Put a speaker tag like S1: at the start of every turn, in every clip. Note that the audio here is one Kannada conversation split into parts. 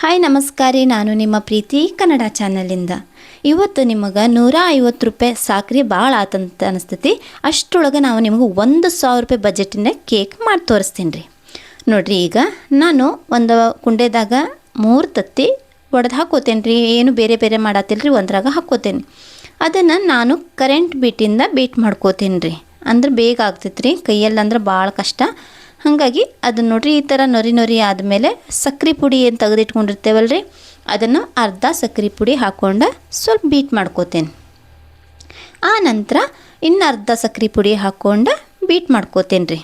S1: ಹಾಯ್, ನಮಸ್ಕಾರ. ನಾನು ನಿಮ್ಮ ಪ್ರೀತಿ ಕನ್ನಡ ಚಾನಲಿಂದ. ಇವತ್ತು ನಿಮಗೆ ನೂರ ಐವತ್ತು ರೂಪಾಯಿ ಸಾಕ್ರಿ ಭಾಳ ಆತಂತ ಅನಿಸ್ತೈತಿ. ಅಷ್ಟರೊಳಗೆ ನಾವು ನಿಮಗೆ ಒಂದು ಸಾವಿರ ರೂಪಾಯಿ ಬಜೆಟಿಂದ ಕೇಕ್ ಮಾಡಿ ತೋರಿಸ್ತೀನಿ ರೀ ನೋಡಿರಿ, ಈಗ ನಾನು ಒಂದು ಕುಂಡೆದಾಗ ಮೂರು ತತ್ತಿ ಒಡೆದು ಹಾಕೋತೇನೆ ರೀ ಏನು ಬೇರೆ ಬೇರೆ ಮಾಡತ್ತಿಲ್ಲ ರೀ ಒಂದ್ರಾಗ ಹಾಕೋತೇನೆ. ಅದನ್ನು ನಾನು ಕರೆಂಟ್ ಬೀಟಿಂದ ಬೀಟ್ ಮಾಡ್ಕೋತೀನಿ ರೀ ಅಂದ್ರೆ ಬೇಗ ಆಗ್ತೈತೆ ರೀ ಕೈಯಲ್ಲಿ ಅಂದ್ರೆ ಭಾಳ ಕಷ್ಟ. ಹಾಗಾಗಿ ಅದನ್ನ ನೋಡ್ರಿ ಈ ಥರ ನೊರಿ ನೊರಿ ಆದಮೇಲೆ ಸಕ್ಕರೆ ಪುಡಿ ಏನು ತೆಗೆದಿಟ್ಕೊಂಡಿರ್ತೇವಲ್ಲ ರೀ ಅದನ್ನು ಅರ್ಧ ಸಕ್ಕರೆ ಪುಡಿ ಹಾಕ್ಕೊಂಡು ಸ್ವಲ್ಪ ಬೀಟ್ ಮಾಡ್ಕೋತೇನೆ. ಆ ನಂತರ ಇನ್ನು ಅರ್ಧ ಸಕ್ಕರೆ ಪುಡಿ ಹಾಕ್ಕೊಂಡು ಬೀಟ್ ಮಾಡ್ಕೋತೇನೆ ರೀ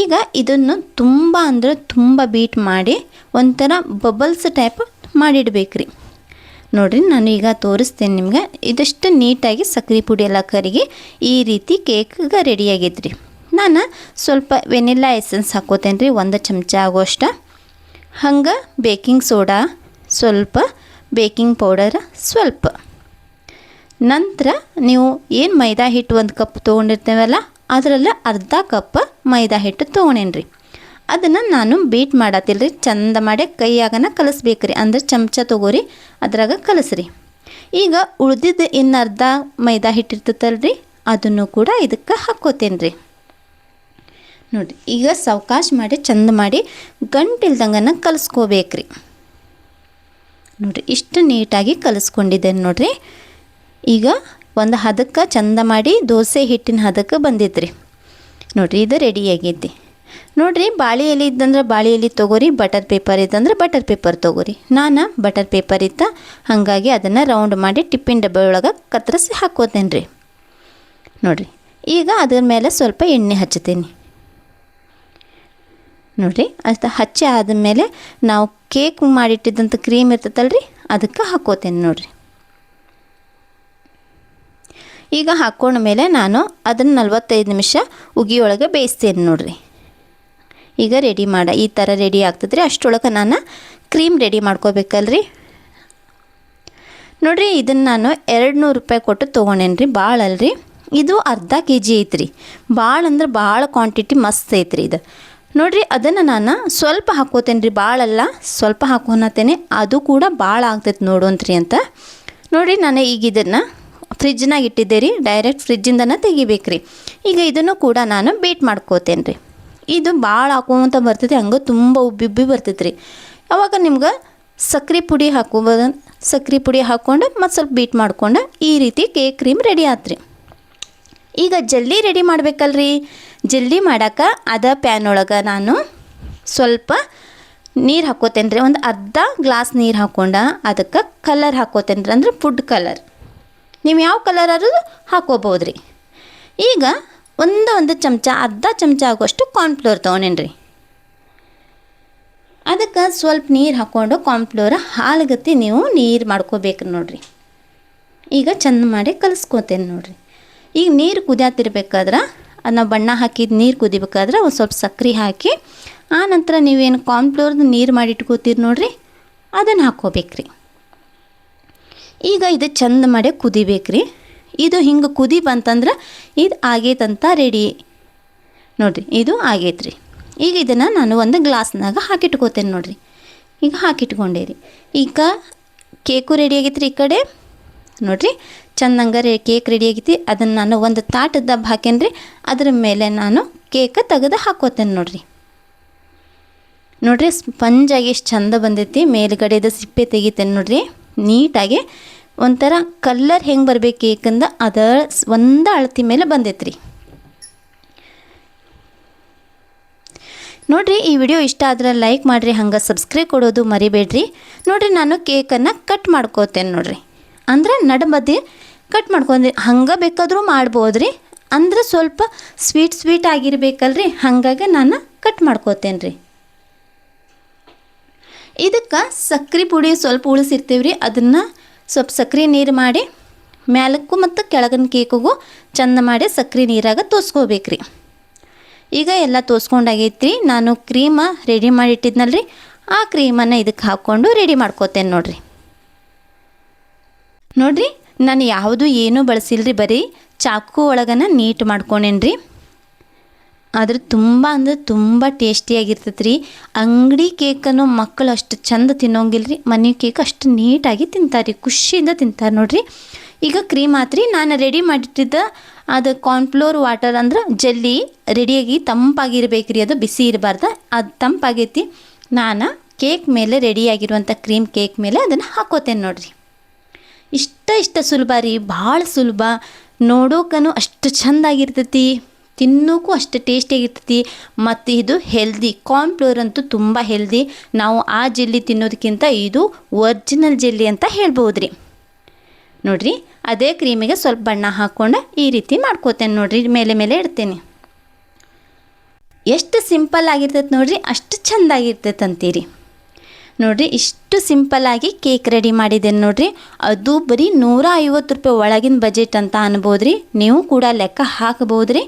S1: ಈಗ ಇದನ್ನು ತುಂಬ ಅಂದರೆ ತುಂಬ ಬೀಟ್ ಮಾಡಿ ಒಂಥರ ಬಬಲ್ಸ್ ಟೈಪ್ ಮಾಡಿಡ್ಬೇಕು ರೀ ನೋಡಿರಿ ನಾನು ಈಗ ತೋರಿಸ್ತೇನೆ ನಿಮ್ಗೆ, ಇದಷ್ಟು ನೀಟಾಗಿ ಸಕ್ಕರೆ ಪುಡಿ ಎಲ್ಲ ಕರಿಗೆ ಈ ರೀತಿ ಕೇಕ್ಗೆ ರೆಡಿ ಆಗೈತೆ ರೀ ನಾನು ಸ್ವಲ್ಪ ವೆನಿಲ್ಲಾ ಎಸೆನ್ಸ್ ಹಾಕೋತೇನೆ ರೀ ಒಂದು ಚಮಚ ಆಗೋಷ್ಟ. ಹಂಗೆ ಬೇಕಿಂಗ್ ಸೋಡಾ, ಸ್ವಲ್ಪ ಬೇಕಿಂಗ್ ಪೌಡರ್, ಸ್ವಲ್ಪ. ನಂತರ ನೀವು ಏನು ಮೈದಾ ಹಿಟ್ಟು ಒಂದು ಕಪ್ ತೊಗೊಂಡಿರ್ತೇವಲ್ಲ, ಅದರಲ್ಲಿ ಅರ್ಧ ಕಪ್ ಮೈದಾ ಹಿಟ್ಟು ತೊಗೊಂಡೇನಿ ರೀ ಅದನ್ನು ನಾನು ಬೀಟ್ ಮಾಡತ್ತಿಲ್ಲ ರೀ ಚಂದ ಮಾಡಿ ಕೈಯಾಗನ ಕಲಿಸ್ಬೇಕು ರೀ ಅಂದ್ರೆ ಚಮಚ ತೊಗೋರಿ, ಅದ್ರಾಗ ಕಲಸ್ರಿ. ಈಗ ಉಳ್ದಿದ್ದು ಇನ್ನು ಅರ್ಧ ಮೈದಾ ರೀ ಅದನ್ನು ಕೂಡ ಇದಕ್ಕೆ ಹಾಕ್ಕೋತೇನೆ ರೀ ನೋಡಿರಿ ಈಗ ಸಾವಕಾಶ ಮಾಡಿ, ಚಂದ ಮಾಡಿ ಗಂಟಿಲ್ದಂಗನ ಕಲಿಸ್ಕೋಬೇಕ್ರಿ. ನೋಡಿರಿ, ಇಷ್ಟು ನೀಟಾಗಿ ಕಲಿಸ್ಕೊಂಡಿದ್ದೇನೆ ನೋಡಿರಿ. ಈಗ ಒಂದು ಹದಕ್ಕೆ ಚಂದ ಮಾಡಿ ದೋಸೆ ಹಿಟ್ಟಿನ ಹದಕ್ಕೆ ಬಂದಿದ್ರಿ ನೋಡಿರಿ, ಇದು ರೆಡಿ ಆಗೈತಿ ನೋಡಿರಿ, ಬಾಳೆ ಎಲೆ ಇದ್ದಂದ್ರೆ ಬಾಳೆ ಎಲೆ ತೊಗೋರಿ ಬಟರ್ ಪೇಪರ್ ಇದ್ದಂದ್ರೆ ಬಟರ್ ಪೇಪರ್ ತೊಗೋರಿ. ನಾನು ಬಟರ್ ಪೇಪರ್ ಇತ್ತ, ಹಾಗಾಗಿ ಅದನ್ನು ರೌಂಡ್ ಮಾಡಿ ಟಿಫಿನ್ ಡಬ್ಬೆ ಒಳಗೆ ಕತ್ತರಿಸಿ ಹಾಕೋತೇನೆ ರೀ ನೋಡಿರಿ, ಈಗ ಅದ್ರ ಮೇಲೆ ಸ್ವಲ್ಪ ಎಣ್ಣೆ ಹಚ್ತೀನಿ ನೋಡಿರಿ ಅಷ್ಟು ಹಚ್ಚಿ ಆದಮೇಲೆ ನಾವು ಕೇಕ್ ಮಾಡಿಟ್ಟಿದ್ದಂಥ ಕ್ರೀಮ್ ಇರ್ತೈತಲ್ಲ ರೀ ಅದಕ್ಕೆ ಹಾಕೋತೇನೆ ನೋಡಿರಿ. ಈಗ ಹಾಕ್ಕೊಂಡ ಮೇಲೆ ನಾನು ಅದನ್ನು ನಲ್ವತ್ತೈದು ನಿಮಿಷ ಉಗಿಯೊಳಗೆ ಬೇಯಿಸ್ತೇನೆ ನೋಡಿರಿ. ಈಗ ರೆಡಿ ಮಾಡ, ಈ ಥರ ರೆಡಿ ಆಗ್ತದ್ರಿ ಅಷ್ಟೊಳಗೆ ನಾನು ಕ್ರೀಮ್ ರೆಡಿ ಮಾಡ್ಕೋಬೇಕಲ್ರಿ. ನೋಡಿರಿ, ಇದನ್ನು ನಾನು ಎರಡು ನೂರು ರೂಪಾಯಿ ಕೊಟ್ಟು ತೊಗೊಂಡೇನ್ರಿ ಭಾಳ ಅಲ್ರಿ. ಇದು ಅರ್ಧ ಕೆ ಜಿ ಐತ್ರಿ. ಭಾಳ ಅಂದ್ರೆ ಭಾಳ ಕ್ವಾಂಟಿಟಿ ಮಸ್ತ್ ಐತ್ರಿ ಇದು. ನೋಡಿರಿ, ಅದನ್ನು ನಾನು ಸ್ವಲ್ಪ ಹಾಕೋತೇನೆ ರೀ ಭಾಳಲ್ಲ ಸ್ವಲ್ಪ ಹಾಕೋನತ್ತೇನೆ ಅದು ಕೂಡ ಭಾಳ ಆಗ್ತೈತೆ ನೋಡೋಂತ್ರಿ ಅಂತ. ನೋಡಿರಿ, ನಾನು ಈಗ ಇದನ್ನು ಫ್ರಿಜ್ನಾಗ ಇಟ್ಟಿದ್ದೆ ರೀ ಡೈರೆಕ್ಟ್ ಫ್ರಿಜ್ಜಿಂದನ ತೆಗಿಬೇಕ್ರಿ. ಈಗ ಇದನ್ನು ಕೂಡ ನಾನು ಬೀಟ್ ಮಾಡ್ಕೋತೇನೆ ರೀ ಇದು ಭಾಳ ಹಾಕೋಂತ ಬರ್ತೈತಿ, ಹಂಗೆ ತುಂಬ ಉಬ್ಬಿಬ್ಬಿ ಉಬ್ಬಿ ಬರ್ತೈತೆ ರೀ ಅವಾಗ ನಿಮ್ಗೆ ಸಕ್ರೆ ಪುಡಿ ಹಾಕೋಬೋದು ಸಕ್ರೆ ಪುಡಿ ಹಾಕ್ಕೊಂಡು ಮತ್ತು ಸ್ವಲ್ಪ ಬೀಟ್ ಮಾಡ್ಕೊಂಡು ಈ ರೀತಿ ಕೇಕ್ ಕ್ರೀಮ್ ರೆಡಿ ಆತ್ರಿ. ಈಗ ಜಲ್ದಿ ರೆಡಿ ಮಾಡ್ಬೇಕಲ್ರಿ. ಜಲ್ದಿ ಮಾಡೋಕೆ ಅದ ಪ್ಯಾನ್ ಒಳಗೆ ನಾನು ಸ್ವಲ್ಪ ನೀರು ಹಾಕೋತೇನೆ ರೀ ಒಂದು ಅರ್ಧ ಗ್ಲಾಸ್ ನೀರು ಹಾಕೊಂಡ ಅದಕ್ಕೆ ಕಲರ್ ಹಾಕೋತೇನೆ ರೀ ಅಂದ್ರೆ ಫುಡ್ ಕಲರ್ ನೀವು ಯಾವ ಕಲರ್ ಅದು ಹಾಕೋಬೋದು ರೀ ಈಗ ಒಂದು ಒಂದು ಚಮಚ, ಅರ್ಧ ಚಮಚ ಆಗೋಷ್ಟು ಕಾರ್ನ್ಫ್ಲೋರ್ ತೊಗೊಂಡೇನಿ ರೀ ಅದಕ್ಕೆ ಸ್ವಲ್ಪ ನೀರು ಹಾಕ್ಕೊಂಡು ಕಾರ್ನ್ಫ್ಲೋರ್ ಹಾಲುಗತ್ತಿ ನೀವು ನೀರು ಮಾಡ್ಕೋಬೇಕು ನೋಡಿರಿ. ಈಗ ಚೆಂದ ಮಾಡಿ ಕಲಿಸ್ಕೋತೇನೆ ನೋಡಿರಿ. ಈಗ ನೀರು ಕುದಿಯಾತಿರ್ಬೇಕಾದ್ರೆ ನಾವು ಬಣ್ಣ ಹಾಕಿದ ನೀರು ಕುದಿಬೇಕಾದ್ರೆ ಒಂದು ಸ್ವಲ್ಪ ಸಕ್ಕರೆ ಹಾಕಿ, ಆ ನಂತರ ನೀವೇನು ಕಾರ್ನ್ಫ್ಲೋರ್ದು ನೀರು ಮಾಡಿ ಇಟ್ಕೋತೀರಿ ನೋಡಿರಿ, ಅದನ್ನು ಹಾಕ್ಕೋಬೇಕ್ರಿ. ಈಗ ಇದು ಚಂದ ಮಾಡಿ ಕುದಿಬೇಕ್ರಿ. ಇದು ಹಿಂಗೆ ಕುದಿ ಬಂತಂದ್ರೆ ಇದು ಆಗೈತಂತ ರೆಡಿ ನೋಡಿರಿ, ಇದು ಆಗೈತ್ರಿ. ಈಗ ಇದನ್ನು ನಾನು ಒಂದು ಗ್ಲಾಸ್ನಾಗ ಹಾಕಿಟ್ಕೋತೇನೆ ನೋಡಿರಿ. ಈಗ ಹಾಕಿಟ್ಕೊಂಡೇರಿ. ಈಗ ಕೇಕು ರೆಡಿ ಆಗೈತ್ರಿ ಈ ಕಡೆ. ನೋಡಿರಿ ಚಂದಂಗೆ ಕೇಕ್ ರೆಡಿ ಆಗೈತಿ. ಅದನ್ನು ನಾನು ಒಂದು ತಾಟದ ದಬ್ಬ ಹಾಕೇನಿ ರೀ ಅದ್ರ ಮೇಲೆ ನಾನು ಕೇಕ ತೆಗೆದು ಹಾಕೋತೇನೆ ನೋಡಿರಿ. ನೋಡಿರಿ ಸ್ಪಂಜಾಗಿ ಎಷ್ಟು ಚಂದ ಬಂದೈತಿ. ಮೇಲ್ಗಡೆದ ಸಿಪ್ಪೆ ತೆಗಿತೇನೆ ನೋಡಿರಿ. ನೀಟಾಗಿ ಒಂಥರ ಕಲ್ಲರ್ ಹೆಂಗೆ ಬರಬೇಕು ಕೇಕಂದ ಅದ ಒಂದು ಅಳತಿ ಮೇಲೆ ಬಂದೈತ್ರಿ. ನೋಡಿರಿ ಈ ವಿಡಿಯೋ ಇಷ್ಟ ಆದ್ರೆ ಲೈಕ್ ಮಾಡಿರಿ, ಹಂಗೆ ಸಬ್ಸ್ಕ್ರೈಬ್ ಕೊಡೋದು ಮರಿಬೇಡ್ರಿ. ನೋಡಿರಿ ನಾನು ಕೇಕನ್ನು ಕಟ್ ಮಾಡ್ಕೋತೇನೆ ನೋಡಿರಿ. ಅಂದ್ರೆ ನಡಮಧ್ಯೆ ಕಟ್ ಮಾಡ್ಕೊಂಡ್ರಿ. ಹಂಗೆ ಬೇಕಾದರೂ ಮಾಡ್ಬೋದು ರೀ ಅಂದ್ರೆ ಸ್ವಲ್ಪ ಸ್ವೀಟ್ ಸ್ವೀಟ್ ಆಗಿರ್ಬೇಕಲ್ರಿ. ಹಾಗಾಗಿ ನಾನು ಕಟ್ ಮಾಡ್ಕೋತೇನೆ ರೀ ಇದಕ್ಕೆ ಸಕ್ರೆ ಪುಡಿ ಸ್ವಲ್ಪ ಉಳಿಸಿರ್ತೀವಿ ರೀ ಅದನ್ನು ಸ್ವಲ್ಪ ಸಕ್ರೆ ನೀರು ಮಾಡಿ ಮ್ಯಾಲಕ್ಕೂ ಮತ್ತು ಕೆಳಗಿನ ಕೇಕಿಗೂ ಚಂದ ಮಾಡಿ ಸಕ್ರೆ ನೀರಾಗ ತೋಸ್ಕೋಬೇಕ್ರಿ. ಈಗ ಎಲ್ಲ ತೋಸ್ಕೊಂಡಾಗೈತ್ರಿ. ನಾನು ಕ್ರೀಮ ರೆಡಿ ಮಾಡಿಟ್ಟಿದ್ನಲ್ರಿ. ಆ ಕ್ರೀಮನ್ನು ಇದಕ್ಕೆ ಹಾಕ್ಕೊಂಡು ರೆಡಿ ಮಾಡ್ಕೋತೇನೆ ನೋಡಿರಿ. ನೋಡಿರಿ ನಾನು ಯಾವುದು ಏನೂ ಬಳಸಿಲ್ರಿ ಬರೀ ಚಾಕು ಒಳಗನ ನೀಟ್ ಮಾಡ್ಕೊಂಡೇನ್ರಿ. ಆದ್ರೆ ತುಂಬ ಅಂದ್ರೆ ತುಂಬ ಟೇಸ್ಟಿಯಾಗಿರ್ತೈತೆ ರೀ ಅಂಗಡಿ ಕೇಕನ್ನು ಮಕ್ಕಳು ಅಷ್ಟು ಚಂದ ತಿನ್ನೋಂಗಿಲ್ಲ ರೀ ಮನೆ ಕೇಕ್ ಅಷ್ಟು ನೀಟಾಗಿ ತಿಂತಾರೆ ರೀ ಖುಷಿಯಿಂದ ತಿಂತಾರೆ ನೋಡಿರಿ. ಈಗ ಕ್ರೀಮ್ ಆತ್ರಿ, ನಾನು ರೆಡಿ ಮಾಡಿಟ್ಟಿದ್ದ ಅದು ಕಾರ್ನ್ಫ್ಲೋರ್ ವಾಟರ್ ಅಂದ್ರೆ ಜಲ್ಲಿ ರೆಡಿಯಾಗಿ ತಂಪಾಗಿರ್ಬೇಕು ರೀ ಅದು ಬಿಸಿ ಇರಬಾರ್ದು, ಅದು ತಂಪಾಗೈತಿ. ನಾನು ಕೇಕ್ ಮೇಲೆ ರೆಡಿಯಾಗಿರುವಂಥ ಕ್ರೀಮ್ ಕೇಕ್ ಮೇಲೆ ಅದನ್ನು ಹಾಕೋತೇನೆ ನೋಡ್ರಿ. ಇಷ್ಟ ಇಷ್ಟ ಸುಲಭ ರೀ, ಭಾಳ ಸುಲಭ. ನೋಡೋಕನು ಅಷ್ಟು ಚೆಂದಾಗಿರ್ತೈತಿ ತಿನ್ನೋಕ್ಕೂ ಅಷ್ಟು ಟೇಸ್ಟಿಯಾಗಿರ್ತೈತಿ, ಮತ್ತು ಇದು ಹೆಲ್ದಿ ಕಾರ್ನ್ಫ್ಲೋರ್ ಅಂತೂ ತುಂಬ ಹೆಲ್ದಿ ನಾವು ಆ ಜೆಲ್ಲಿ ತಿನ್ನೋದಕ್ಕಿಂತ ಇದು ಒರ್ಜಿನಲ್ ಜೆಲ್ಲಿ ಅಂತ ಹೇಳ್ಬೋದು ರೀ ನೋಡಿರಿ, ಅದೇ ಕ್ರೀಮಿಗೆ ಸ್ವಲ್ಪ ಬಣ್ಣ ಹಾಕ್ಕೊಂಡು ಈ ರೀತಿ ಮಾಡ್ಕೋತೇನೆ ನೋಡಿರಿ, ಮೇಲೆ ಮೇಲೆ ಇಡ್ತೇನೆ. ಎಷ್ಟು ಸಿಂಪಲ್ ಆಗಿರ್ತೈತೆ ನೋಡಿರಿ, ಅಷ್ಟು ಚೆಂದಾಗಿರ್ತೈತೆ ಅಂತೀರಿ. ನೋಡ್ರಿ, ಇಷ್ಟು ಸಿಂಪಲ್ಲಾಗಿ ಕೇಕ್ ರೆಡಿ ಮಾಡಿದ್ದೇನೆ ನೋಡಿರಿ. ಅದು ಬರೀ ನೂರ ಐವತ್ತು ರೂಪಾಯಿ ಒಳಗಿನ ಬಜೆಟ್ ಅಂತ ಅನ್ಬೋದು ರೀ ನೀವು ಕೂಡ ಲೆಕ್ಕ ಹಾಕಬಹುದು ರೀ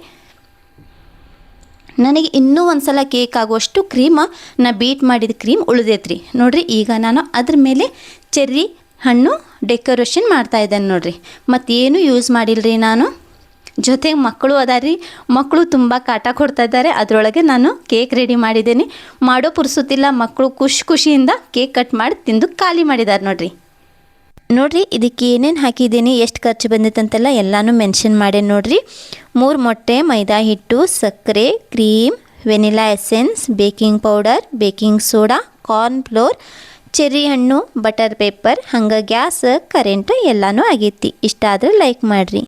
S1: ನನಗೆ ಇನ್ನೂ ಒಂದು ಸಲ ಕೇಕ್ ಆಗುವಷ್ಟು ಕ್ರೀಮ ನಾ ಬೀಟ್ ಮಾಡಿದ ಕ್ರೀಮ್ ಉಳಿದೈತ್ರಿ. ನೋಡಿರಿ, ಈಗ ನಾನು ಅದ್ರ ಮೇಲೆ ಚೆರ್ರಿ ಹಣ್ಣು ಡೆಕೋರೇಷನ್ ಮಾಡ್ತಾ ಇದ್ದೇನೆ ನೋಡಿರಿ. ಮತ್ತೇನು ಯೂಸ್ ಮಾಡಿಲ್ರಿ ನಾನು? ಜೊತೆಗೆ ಮಕ್ಕಳು ಅದಾರಿ ಮಕ್ಕಳು ತುಂಬ ಕಾಟ ಕೊಡ್ತಾ ಇದ್ದಾರೆ. ಅದರೊಳಗೆ ನಾನು ಕೇಕ್ ರೆಡಿ ಮಾಡಿದ್ದೀನಿ. ಮಾಡೋ ಪುರ್ಸುತ್ತಿಲ್ಲ ಮಕ್ಕಳು ಖುಷಿ ಖುಷಿಯಿಂದ ಕೇಕ್ ಕಟ್ ಮಾಡಿ ತಿಂದು ಖಾಲಿ ಮಾಡಿದ್ದಾರೆ ನೋಡ್ರಿ. ನೋಡ್ರಿ, ಇದಕ್ಕೆ ಏನೇನು ಹಾಕಿದ್ದೀನಿ, ಎಷ್ಟು ಖರ್ಚು ಬಂದಿತ್ತಂತೆಲ್ಲ ಎಲ್ಲನೂ ಮೆನ್ಷನ್ ಮಾಡಿ ನೋಡ್ರಿ. ಮೂರು ಮೊಟ್ಟೆ, ಮೈದಾ ಹಿಟ್ಟು, ಸಕ್ಕರೆ cream vanilla essence baking powder baking soda corn flour cherry ಹಣ್ಣು ಬಟರ್ ಪೇಪರ್ ಹಂಗೆ ಗ್ಯಾಸ್ ಕರೆಂಟ್ ಎಲ್ಲನೂ ಆಗೈತಿ. ಇಷ್ಟ ಆದರೆ ಲೈಕ್ ಮಾಡಿರಿ.